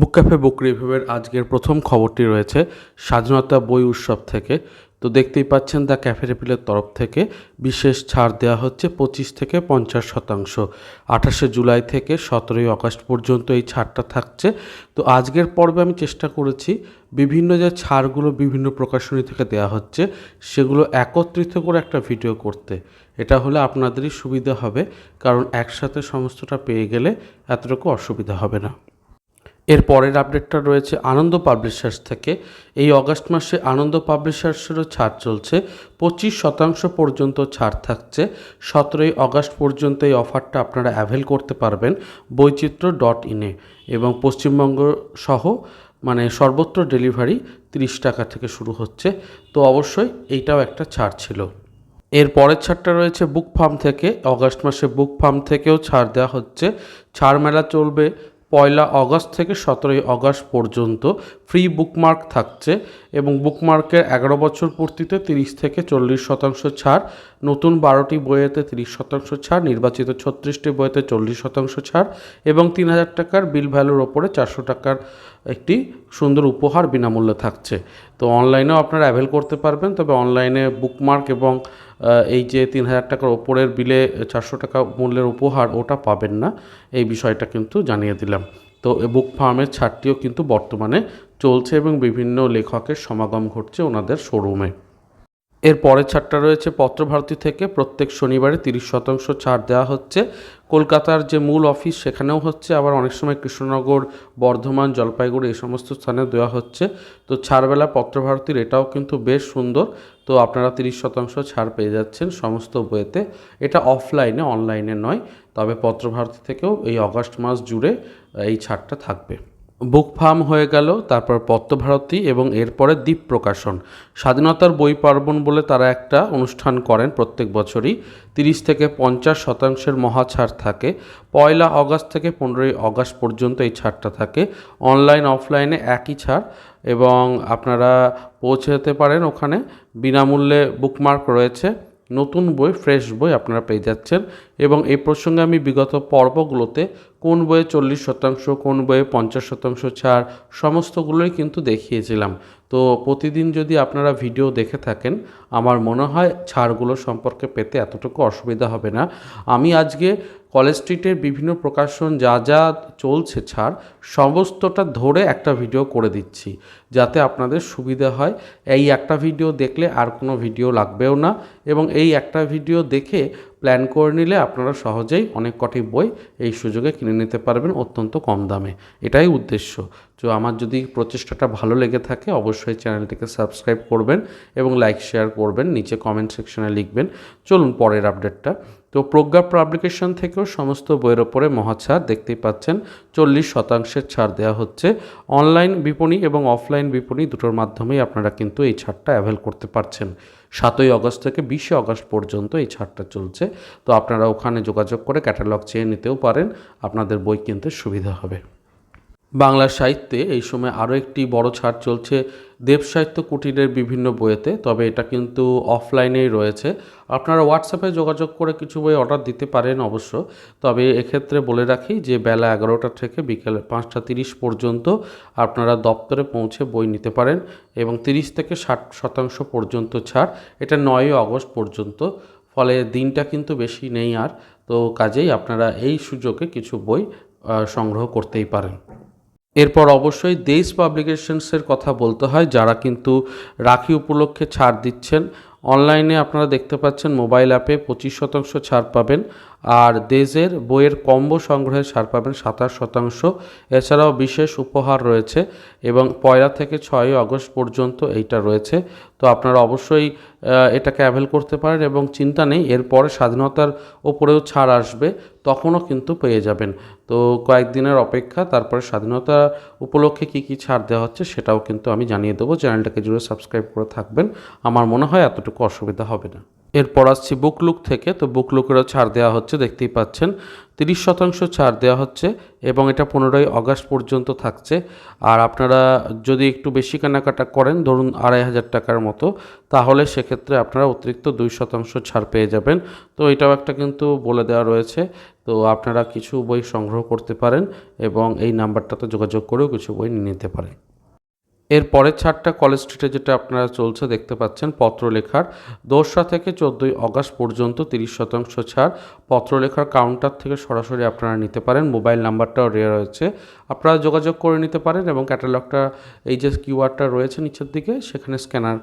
বুক cafe, বুক রিভিউয়ের আজকের প্রথম খবরটি রয়েছে স্বাধীনতা বই উৎসব থেকে। তো দেখতেই পাচ্ছেন, দ্য ক্যাফে রেপিলের তরফ থেকে বিশেষ ছাড় দেওয়া হচ্ছে পঁচিশ থেকে পঞ্চাশ শতাংশ। আঠাশে জুলাই থেকে সতেরোই আগস্ট পর্যন্ত এই ছাড়টা থাকছে। তো আজকের পর্বে আমি চেষ্টা করেছি বিভিন্ন যে ছাড়গুলো বিভিন্ন প্রকাশনী থেকে দেওয়া হচ্ছে, সেগুলো একত্রিত করে একটা ভিডিও করতে। এটা হলে আপনাদেরই সুবিধা হবে, কারণ একসাথে সমস্তটা পেয়ে গেলে এতটুকু অসুবিধা হবে না। এর পরের আপডেটটা রয়েছে আনন্দ পাবলিশার্স থেকে। এই অগাস্ট মাসে আনন্দ পাবলিশার্সেরও ছাড় চলছে। পঁচিশ শতাংশ পর্যন্ত ছাড় থাকছে। সতেরোই অগাস্ট পর্যন্ত এই অফারটা আপনারা অ্যাভেল করতে পারবেন বৈচিত্র্য ডট ইনে এবং পশ্চিমবঙ্গ সহ মানে সর্বত্র ডেলিভারি তিরিশ টাকা থেকে শুরু হচ্ছে। তো অবশ্যই এইটাও একটা ছাড় ছিল। এর পরের ছাড়টা রয়েছে বুক ফার্ম থেকে। অগাস্ট মাসে বুক ফার্ম থেকেও ছাড় দেওয়া হচ্ছে। ছাড় মেলা চলবে পয়লা অগস্ট থেকে সতেরোই অগস্ট পর্যন্ত ফ্রি বুকমার্ক থাকছে এবং বুকমার্কের এগারো বছর পূর্তিতে তিরিশ থেকে চল্লিশ শতাংশ ছাড়, নতুন বারোটি বইয়েতে তিরিশ শতাংশ ছাড়, নির্বাচিত ছত্রিশটি বইয়েতে চল্লিশ শতাংশ ছাড় এবং তিন হাজার টাকার বিল ভ্যালুর ওপরে চারশো টাকার একটি সুন্দর উপহার বিনামূল্যে থাকছে। তো অনলাইনেও আপনারা অ্যাভেল করতে পারবেন, তবে অনলাইনে বুকমার্ক এবং এই যে তিন হাজার টাকার ওপরের বিলে চারশো টাকা মূল্যের উপহার ওটা পাবেন না, এই বিষয়টা কিন্তু জানিয়ে দিলাম। তো বুক ফার্মের ছাড়টিও কিন্তু বর্তমানে চলছে এবং বিভিন্ন লেখকের সমাগম ঘটছে ওনাদের শোরুমে এর পরের ছাড়টা রয়েছে পত্রভারতী থেকে। প্রত্যেক শনিবারে তিরিশ শতাংশ ছাড় দেওয়া হচ্ছে। কলকাতার যে মূল অফিস, সেখানেও হচ্ছে। আবার অনেক সময় কৃষ্ণনগর, বর্ধমান, জলপাইগুড়ি এই সমস্ত স্থানে দেওয়া হচ্ছে। তো ছাড়বেলা পত্রভারতীর এটাও কিন্তু বেশ সুন্দর। তো আপনারা তিরিশ শতাংশ ছাড় পেয়ে যাচ্ছেন সমস্ত বইয়েতে এটা অফলাইনে, অনলাইনে নয়। তবে পত্রভারতী থেকেও এই অগাস্ট মাস জুড়ে এই ছাড়টা থাকবে। বুক ফার্ম হয়ে গেল, তারপর পদ্মভারতী এবং এরপরে দ্বীপ প্রকাশন স্বাধীনতার বই পার্বণ বলে তারা একটা অনুষ্ঠান করেন প্রত্যেক বছরই। তিরিশ থেকে পঞ্চাশ শতাংশের মহা ছাড় থাকে। পয়লা অগাস্ট থেকে পনেরোই অগাস্ট পর্যন্ত এই ছাড়টা থাকে। অনলাইন, অফলাইনে একই ছাড় এবং আপনারা পৌঁছে যেতে পারেন ওখানে। বিনামূল্যে বুকমার্ক রয়েছে। নতুন বই ফ্রেশ বই আপনারা পেয়ে যাচ্ছেন এবং এই প্রসঙ্গে আমি বিগত পর্বগুলোতে কোন বইয়ে চল্লিশ শতাংশ, কোন বইয়ে পঞ্চাশ শতাংশ ছাড়, সমস্তগুলোই কিন্তু দেখিয়েছিলাম। তো প্রতিদিন যদি আপনারা ভিডিও দেখে থাকেন, আমার মনে হয় ছাড়গুলো সম্পর্কে পেতে এতটুকু অসুবিধা হবে না। আমি আজকে কলেজ স্ট্রিটের বিভিন্ন প্রকাশন যা যা চলছে ছাড়, সমস্তটা ধরে একটা ভিডিও করে দিচ্ছি। যাতে আপনাদের সুবিধা হয়। এই একটা ভিডিও দেখলে আর কোনো ভিডিও লাগবেও না এবং এই একটা ভিডিও দেখে প্ল্যান করে নিলে আপনারা সহজেই অনেক কটি বই এই সুযোগে কিনে নিতে পারবেন অত্যন্ত কম দামে। এটাই উদ্দেশ্য। তো আমার যদি প্রচেষ্টাটা ভালো লেগে থাকে অবশ্যই চ্যানেলটিকে সাবস্ক্রাইব করবেন এবং লাইক, শেয়ার করবেন। নিচে কমেন্ট সেকশনে লিখবেন। চলুন পরের আপডেটটা তো প্রজ্ঞা পাবলিকেশন থেকেও সমস্ত বইয়ের ওপরে মহাছাড় দেখতেই পাচ্ছেন। চল্লিশ শতাংশের ছাড় দেওয়া হচ্ছে। অনলাইন বিপণী এবং অফলাইন বিপণী দুটোর মাধ্যমেই আপনারা কিন্তু এই ছাড়টা অ্যাভেল করতে পারছেন। সাতই অগস্ট থেকে বিশে আগস্ট পর্যন্ত এই ছাড়টা চলছে। তো আপনারা ওখানে যোগাযোগ করে ক্যাটালগ চেয়ে নিতেও পারেন। আপনাদের বই কিনতে সুবিধা হবে। বাংলা সাহিত্যে এই সময় আরও একটি বড় ছাড় চলছে। দেব সাহিত্য কুটিরের বিভিন্ন বইয়েতে, তবে এটা কিন্তু অফলাইনেই রয়েছে। আপনারা হোয়াটসঅ্যাপে যোগাযোগ করে কিছু বই অর্ডার দিতে পারেন অবশ্য। তবে এক্ষেত্রে বলে রাখি যে, বেলা এগারোটা থেকে বিকেল পাঁচটা তিরিশ পর্যন্ত আপনারা দপ্তরে পৌঁছে বই নিতে পারেন এবং তিরিশ থেকে ষাট শতাংশ পর্যন্ত ছাড়। এটা নয়ই আগস্ট পর্যন্ত, ফলে দিনটা কিন্তু বেশি নেই আর। তো কাজেই আপনারা এই সুযোগে কিছু বই সংগ্রহ করতেই পারেন। এরপর অবশ্যই দেশ পাবলিকেশনসের কথা বলতে হয়, যারা কিন্তু রাখি উপলক্ষে ছাড় দিচ্ছেন। অনলাইনে আপনারা দেখতে পাচ্ছেন, মোবাইল অ্যাপে পঁচিশ শতাংশ ছাড় পাবেন। আর দেশের বইয়ের কম্বো সংগ্রহের ছাড় পাবেন সাতাশ শতাংশ। এছাড়াও বিশেষ উপহার রয়েছে এবং পয়লা থেকে ছয়ই আগস্ট পর্যন্ত এইটা রয়েছে। তো আপনারা অবশ্যই এটাকে অ্যাভেল করতে পারেন এবং চিন্তা নেই, এরপরে স্বাধীনতার ওপরেও ছাড় আসবে, তখনও কিন্তু পেয়ে যাবেন। তো কয়েকদিনের অপেক্ষা, তারপরে স্বাধীনতা উপলক্ষে কী কী ছাড় দেওয়া হচ্ছে সেটাও কিন্তু আমি জানিয়ে দেবো। চ্যানেলটাকে জুড়ে সাবস্ক্রাইব করে থাকবেন। আমার মনে হয় এতটুকু অসুবিধা হবে না। এরপর আসছি বুকলুক থেকে, তো বুকলুকেরও ছাড় দেওয়া হচ্ছে, দেখতেই পাচ্ছেন। তিরিশ শতাংশ ছাড় দেওয়া হচ্ছে এবং এটা পনেরোই অগাস্ট পর্যন্ত থাকছে। আর আপনারা যদি একটু বেশি কেনাকাটা করেন, ধরুন আড়াই হাজার টাকার মতো, তাহলে সেক্ষেত্রে আপনারা অতিরিক্ত দুই শতাংশ ছাড় পেয়ে যাবেন। তো এটাও একটা কিন্তু বলে দেওয়া রয়েছে, তো আপনারা কিছু বই সংগ্রহ করতে পারেন এবং এই নাম্বারটাতে যোগাযোগ করেও কিছু বই নিতে পারেন। এর পরের ছাড়টা কলেজ স্ট্রিটে যেটা আপনারা চলছে দেখতে পাচ্ছেন, পত্রলেখার। দোসরা থেকে চোদ্দোই অগাস্ট পর্যন্ত তিরিশ শতাংশ ছাড়। পত্রলেখার কাউন্টার থেকে সরাসরি আপনারা নিতে পারেন। মোবাইল নাম্বারটাও রেয়ার রয়েছে। আপনারা যোগাযোগ করে নিতে পারেন এবং ক্যাটালগটা এই যে কিউআরটা রয়েছে নিচের দিকে, সেখানে স্ক্যানার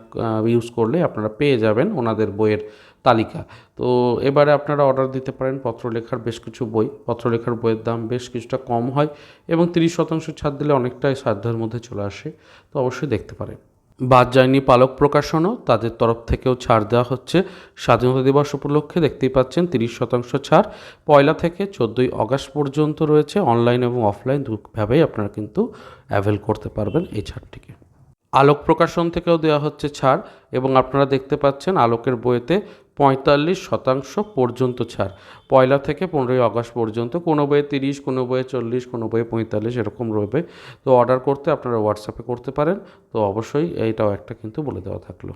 ইউজ করলে আপনারা পেয়ে যাবেন ওনাদের বইয়ের তালিকা। তো এবারে আপনারা অর্ডার দিতে পারেন পত্রলেখার বেশ কিছু বই। পত্রলেখার বইয়ের দাম বেশ কিছুটা কম হয় এবং তিরিশ শতাংশ ছাড় দিলে অনেকটাই সাধ্যের মধ্যে চলে আসে। তো অবশ্যই দেখতে পারেন। বাদ যায়নি পালক প্রকাশনও। তাদের তরফ থেকেও ছাড় দেওয়া হচ্ছে। স্বাধীনতা দিবস উপলক্ষে দেখতেই পাচ্ছেন তিরিশ শতাংশ ছাড়। পয়লা থেকে চোদ্দোই অগাস্ট পর্যন্ত রয়েছে। অনলাইন এবং অফলাইন দুভাবেই আপনারা কিন্তু অ্যাভেল করতে পারবেন এই ছাড়টিকে। আলোক প্রকাশন থেকেও দেওয়া হচ্ছে ছাড় এবং আপনারা দেখতে পাচ্ছেন আলোকের বইতে পঁয়তাল্লিশ শতাংশ পর্যন্ত ছাড়। পয়লা থেকে পনেরোই আগস্ট পর্যন্ত কোনো বইয়ে তিরিশ, কোনো বইয়ে চল্লিশ, কোনো বইয়ে পঁয়তাল্লিশ এরকম রয়েবে তো অর্ডার করতে আপনারা হোয়াটসঅ্যাপে করতে পারেন। তো অবশ্যই এইটাও একটা কিন্তু বলে দেওয়া থাকল।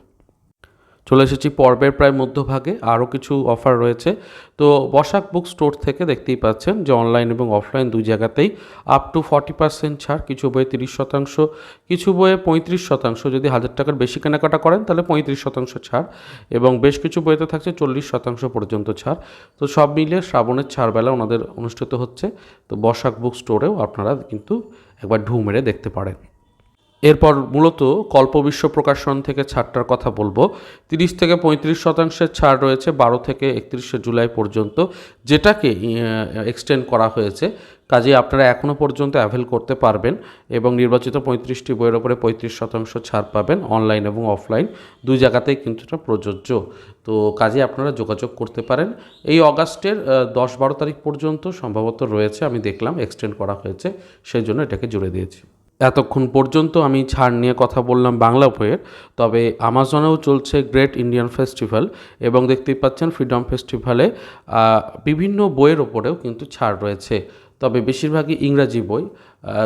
চলে এসেছি পর্বের প্রায় মধ্যভাগে, আরও কিছু অফার রয়েছে। তো বসাক বুক স্টোর থেকে দেখতেই পাচ্ছেন যে অনলাইন এবং অফলাইন দুই জায়গাতেই আপ টু ফর্টি পার্সেন্ট ছাড়, কিছু বইয়ে তিরিশ শতাংশ, কিছু বইয়ে পঁয়ত্রিশ শতাংশ। যদি হাজার টাকার বেশি কেনাকাটা করেন, তাহলে পঁয়ত্রিশ শতাংশ ছাড় এবং বেশ কিছু বইতে থাকছে চল্লিশ শতাংশ পর্যন্ত ছাড়। তো সব মিলিয়ে শ্রাবণের ছাড়বেলা ওনাদের অনুষ্ঠিত হচ্ছে। তো বসাক বুক স্টোরেও আপনারা কিন্তু একবার ঢু মেরে দেখতে পারেন। এরপর মূলত কল্পবিশ্ব প্রকাশন থেকে ছাড়টার কথা বলব। তিরিশ থেকে পঁয়ত্রিশ শতাংশের ছাড় রয়েছে, বারো থেকে একত্রিশে জুলাই পর্যন্ত, যেটাকে এক্সটেন্ড করা হয়েছে। কাজে আপনারা এখনও পর্যন্ত অ্যাভেল করতে পারবেন এবং নির্বাচিত পঁয়ত্রিশটি বইয়ের ওপরে পঁয়ত্রিশ শতাংশ ছাড় পাবেন অনলাইন এবং অফলাইন দুই জায়গাতেই কিন্তু এটা প্রযোজ্য। তো কাজে আপনারা যোগাযোগ করতে পারেন। এই অগাস্টের দশ বারো তারিখ পর্যন্ত সম্ভবত রয়েছে, আমি দেখলাম এক্সটেন্ড করা হয়েছে, সেই জন্য এটাকে জুড়ে দিয়েছি। এতক্ষণ পর্যন্ত আমি ছাড় নিয়ে কথা বললাম বাংলা বইয়ের, তবে আমাজনেও চলছে গ্রেট ইন্ডিয়ান ফেস্টিভ্যাল এবং দেখতেই পাচ্ছেন ফ্রিডম ফেস্টিভ্যালে বিভিন্ন বইয়ের ওপরেও কিন্তু ছাড় রয়েছে। তবে বেশিরভাগই ইংরাজি বই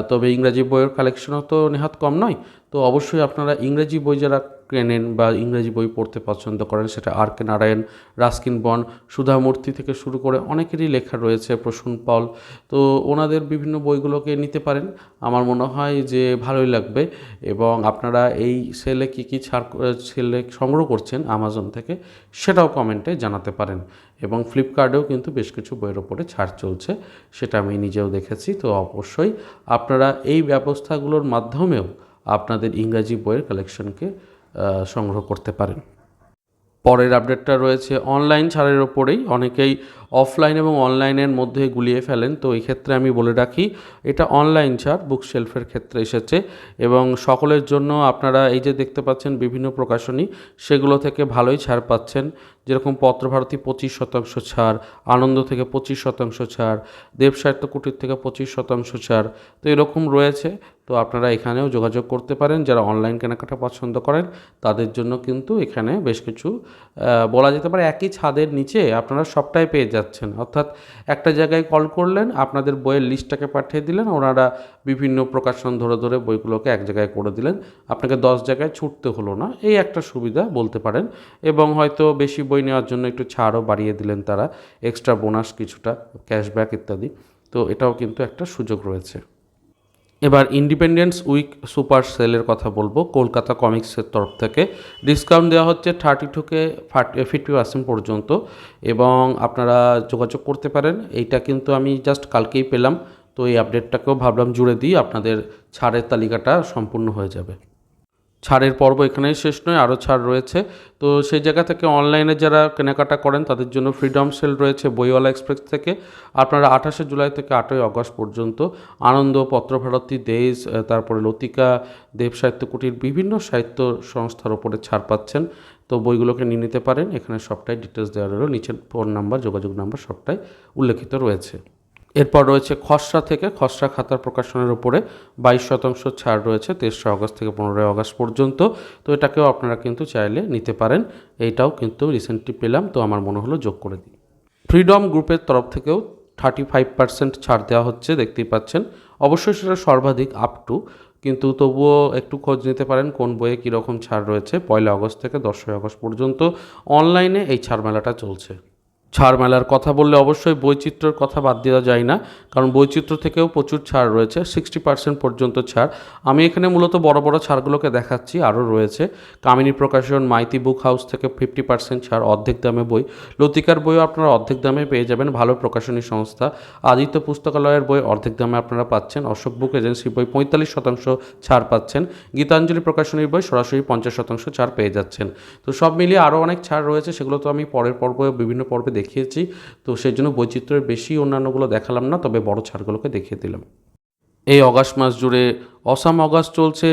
তবে ইংরাজি বইয়ের কালেকশনও তো নেহাত কম নয়। তো অবশ্যই আপনারা ইংরেজি বই যারা কেনেন বা ইংরেজি বই পড়তে পছন্দ করেন, সেটা আর কে নারায়ণ, রাস্কিন বন সুধামূর্তি থেকে শুরু করে অনেকেরই লেখা রয়েছে, প্রসূন পল। তো ওনাদের বিভিন্ন বইগুলোকে নিতে পারেন। আমার মনে হয় যে ভালোই লাগবে এবং আপনারা এই সেলে কী কী ছাড় সেলে সংগ্রহ করছেন আমাজন থেকে, সেটাও কমেন্টে জানাতে পারেন। এবং ফ্লিপকার্টেও কিন্তু বেশ কিছু বইয়ের ওপরে ছাড় চলছে, সেটা আমি নিজেও দেখেছি। তো অবশ্যই আপনারা এই ব্যবস্থাগুলোর মাধ্যমেও আপনাদের ইংরাজি বইয়ের কালেকশনকে সংগ্রহ করতে পারেন। পরের আপডেটটা রয়েছে অনলাইন ছাড়ের ওপরেই। অনেকেই অফলাইন এবং অনলাইনের মধ্যে গুলিয়ে ফেলেন, তো এই ক্ষেত্রে আমি বলে রাখি, এটা অনলাইন ছাড় বুক শেলফের ক্ষেত্রে এসেছে এবং সকলের জন্য আপনারা এই যে দেখতে পাচ্ছেন বিভিন্ন প্রকাশনী, সেগুলো থেকে ভালোই ছাড় পাচ্ছেন। যেরকম পত্রভারতী পঁচিশ শতাংশ ছাড়, আনন্দ থেকে পঁচিশ শতাংশ ছাড় দেব সাহিত্য কুটির থেকে পঁচিশ শতাংশ ছাড়, তো এরকম রয়েছে। তো আপনারা এখানেও যোগাযোগ করতে পারেন। যারা অনলাইন কেনাকাটা পছন্দ করেন, তাদের জন্য কিন্তু এখানে বেশ কিছু বলা যেতে পারে একই ছাদের নিচে আপনারা সবটাই পেয়ে যাচ্ছেন। অর্থাৎ একটা জায়গায় কল করলেন, আপনাদের বইয়ের লিস্টটাকে পাঠিয়ে দিলেন, ওনারা বিভিন্ন প্রকাশন ধরে ধরে বইগুলোকে এক জায়গায় করে দিলেন। আপনাকে দশ জায়গায় ছুটতে হলো না, এই একটা সুবিধা বলতে পারেন। এবং হয়তো বেশি বই নেওয়ার জন্য একটু ছাড়ও বাড়িয়ে দিলেন তারা এক্সট্রা বোনাস কিছুটা ক্যাশব্যাক ইত্যাদি। তো এটাও কিন্তু একটা সুযোগ রয়েছে। এবার ইন্ডিপেন্ডেন্স উইক সুপার সেলের কথা বলব। কলকাতা কমিক্সের তরফ থেকে। ডিসকাউন্ট দেওয়া হচ্ছে থার্টি টুকে ফিফটি পার্সেন্ট পর্যন্ত এবং আপনারা যোগাযোগ করতে পারেন। এইটা কিন্তু আমি জাস্ট কালকেই পেলাম। তো এই আপডেটটাকেও ভাবলাম জুড়ে দিই। আপনাদের ছাড়ের তালিকাটা সম্পূর্ণ হয়ে যাবে। ছাড়ের পর্ব এখানেই শেষ নয়, আরও ছাড় রয়েছে। তো সেই জায়গা থেকে অনলাইনে যারা কেনাকাটা করেন, তাদের জন্য ফ্রিডম সেল রয়েছে বইওয়ালা এক্সপ্রেস থেকে। আপনারা আঠাশে জুলাই থেকে আটই আগস্ট পর্যন্ত আনন্দ, পত্রভারতী, দেশ তারপরে লতিকা দেব সাহিত্য কুটির বিভিন্ন সাহিত্য সংস্থার ওপরে ছাড় পাচ্ছেন। তো বইগুলোকে নিয়ে নিতে পারেন। এখানে সবটাই ডিটেলস দেওয়া রইল। নিচের ফোন নাম্বার যোগাযোগ নাম্বার সবটাই উল্লেখিত রয়েছে। এরপর রয়েছে খসড়া থেকে খসড়া খাতার প্রকাশনের উপরে বাইশ শতাংশ ছাড় রয়েছে তেসরা আগস্ট থেকে পনেরোই আগস্ট পর্যন্ত। তো এটাকেও আপনারা কিন্তু চাইলে নিতে পারেন। এইটাও কিন্তু রিসেন্টলি পেলাম। তো আমার মনে হলো যোগ করে দিই। ফ্রিডম গ্রুপের তরফ থেকেও থার্টি ফাইভ পার্সেন্ট ছাড় দেওয়া হচ্ছে, দেখতেই পাচ্ছেন। অবশ্যই সেটা সর্বাধিক আপ টু কিন্তু তবুও একটু খোঁজ নিতে পারেন কোন বইয়ে কীরকম ছাড় রয়েছে। পয়লা আগস্ট থেকে দশই আগস্ট পর্যন্ত অনলাইনে এই ছাড় মেলাটা চলছে। ছাড় মেলার কথা বললে অবশ্যই বৈচিত্র্যের কথা বাদ দেওয়া যায় না, কারণ বৈচিত্র্য থেকেও প্রচুর ছাড় রয়েছে সিক্সটি পার্সেন্ট পর্যন্ত ছাড়। আমি এখানে মূলত বড় বড় ছাড়গুলোকে দেখাচ্ছি, আরও রয়েছে। কামিনী প্রকাশন, মাইতি বুক হাউস থেকে ফিফটি পার্সেন্ট ছাড়, অর্ধেক দামে বই। লতিকার বইও আপনারা অর্ধেক দামে পেয়ে যাবেন, ভালো প্রকাশনী সংস্থা। আদিত্য পুস্তকালয়ের বই অর্ধেক দামে আপনারা পাচ্ছেন, অশোক বুক এজেন্সির বই পঁয়তাল্লিশ শতাংশ ছাড় পাচ্ছেন। গীতাঞ্জলি প্রকাশনীর বই সরাসরি পঞ্চাশ শতাংশ ছাড় পেয়ে যাচ্ছেন। তো সব মিলিয়ে আরও অনেক ছাড় রয়েছে, সেগুলো তো আমি পরের পর্বে, বিভিন্ন পর্বে দেখিয়েছি। তো সেই জন্য বৈচিত্র্যের বেশি অন্যান্যগুলো দেখালাম না, তবে বড় ছাড়গুলোকে দেখিয়ে দিলাম। এই অগাস্ট মাস জুড়ে অসাম অগাস্ট চলছে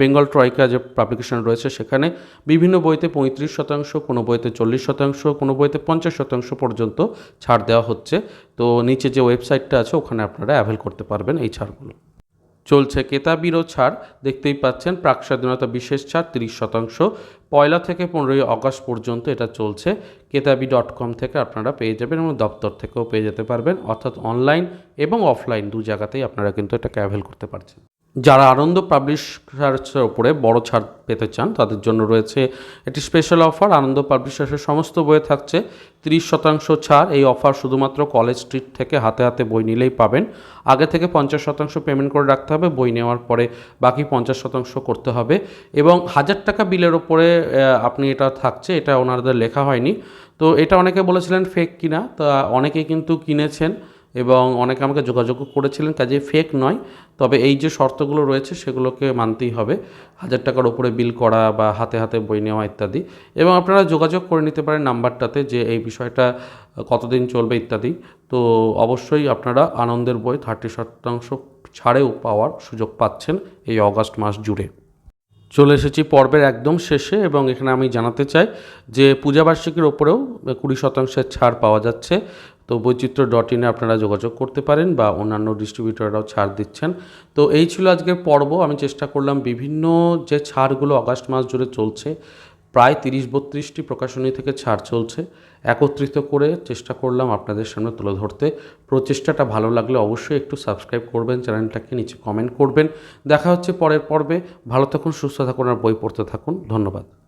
বেঙ্গল ট্রয়কা যে পাবলিকেশন রয়েছে সেখানে বিভিন্ন বইতে পঁয়ত্রিশ শতাংশ, কোনো বইতে চল্লিশ শতাংশ, কোনো বইতে পঞ্চাশ শতাংশ পর্যন্ত ছাড় দেওয়া হচ্ছে। তো নিচে যে ওয়েবসাইটটা আছে ওখানে আপনারা অ্যাভেল করতে পারবেন এই ছাড়গুলো। চলছে কেতাবিরও ছাড়, দেখতেই পাচ্ছেন প্রাক স্বাধীনতা বিশেষ ছাড় তিরিশ শতাংশ। পয়লা থেকে পনেরোই অগস্ট পর্যন্ত এটা চলছে। কেতাবি ডট কম থেকে আপনারা পেয়ে যাবেন এবং দপ্তর থেকেও পেয়ে যেতে পারবেন। অর্থাৎ অনলাইন এবং অফলাইন দু জায়গাতেই আপনারা কিন্তু এটা অ্যাভেল করতে পারছেন। যারা আনন্দ পাবলিশার্সের ওপরে বড় ছাড় পেতে চান, তাদের জন্য রয়েছে একটি স্পেশাল অফার আনন্দ পাবলিশার্সের সমস্ত বইয়ে থাকছে তিরিশ শতাংশ ছাড়। এই অফার শুধুমাত্র কলেজ স্ট্রিট থেকে হাতে হাতে বই নিলেই পাবেন। আগে থেকে পঞ্চাশ শতাংশ পেমেন্ট করে রাখতে হবে, বই নেওয়ার পরে বাকি পঞ্চাশ শতাংশ করতে হবে এবং হাজার টাকা বিলের ওপরে আপনি এটা থাকছে, এটা ওনাদের লেখা হয়নি। তো এটা অনেকে বলেছিলেন ফেক কিনা, তা অনেকেই কিন্তু কিনেছেন। এবং অনেকে আমাকে যোগাযোগ করেছিলেন কাজে ফেক নয়, তবে এই যে শর্তগুলো রয়েছে সেগুলোকে মানতেই হবে। হাজার টাকার ওপরে বিল করা বা হাতে হাতে বই নেওয়া ইত্যাদি। এবং আপনারা যোগাযোগ করে নিতে পারেন নাম্বারটাতে যে এই বিষয়টা, কতদিন চলবে ইত্যাদি। তো অবশ্যই আপনারা আনন্দের বই থার্টি শতাংশ ছাড়েও পাওয়ার সুযোগ পাচ্ছেন এই অগাস্ট মাস জুড়ে। চলে এসেছি পর্বের একদম শেষে এবং এখানে আমি জানাতে চাই যে পূজাবার্ষিকীর ওপরেও কুড়ি শতাংশের ছাড় পাওয়া যাচ্ছে। তো বৈচিত্র্য ডট ইনে আপনারা যোগাযোগ করতে পারেন বা অন্যান্য ডিস্ট্রিবিউটররাও ছাড় দিচ্ছেন। তো এই ছিল আজকের পর্ব। আমি চেষ্টা করলাম বিভিন্ন যে ছাড়গুলো আগস্ট মাস জুড়ে চলছে, প্রায় তিরিশ বত্রিশটি প্রকাশনী থেকে ছাড় চলছে, একত্রিত করে চেষ্টা করলাম আপনাদের সামনে তুলে ধরতে। প্রচেষ্টাটা ভালো লাগলে অবশ্যই একটু সাবস্ক্রাইব করবেন, চ্যানেলটাকে নিচে কমেন্ট করবেন। দেখা হচ্ছে পরের পর্বে। ভালো থাকুন, সুস্থ থাকুন আর বই পড়তে থাকুন। ধন্যবাদ।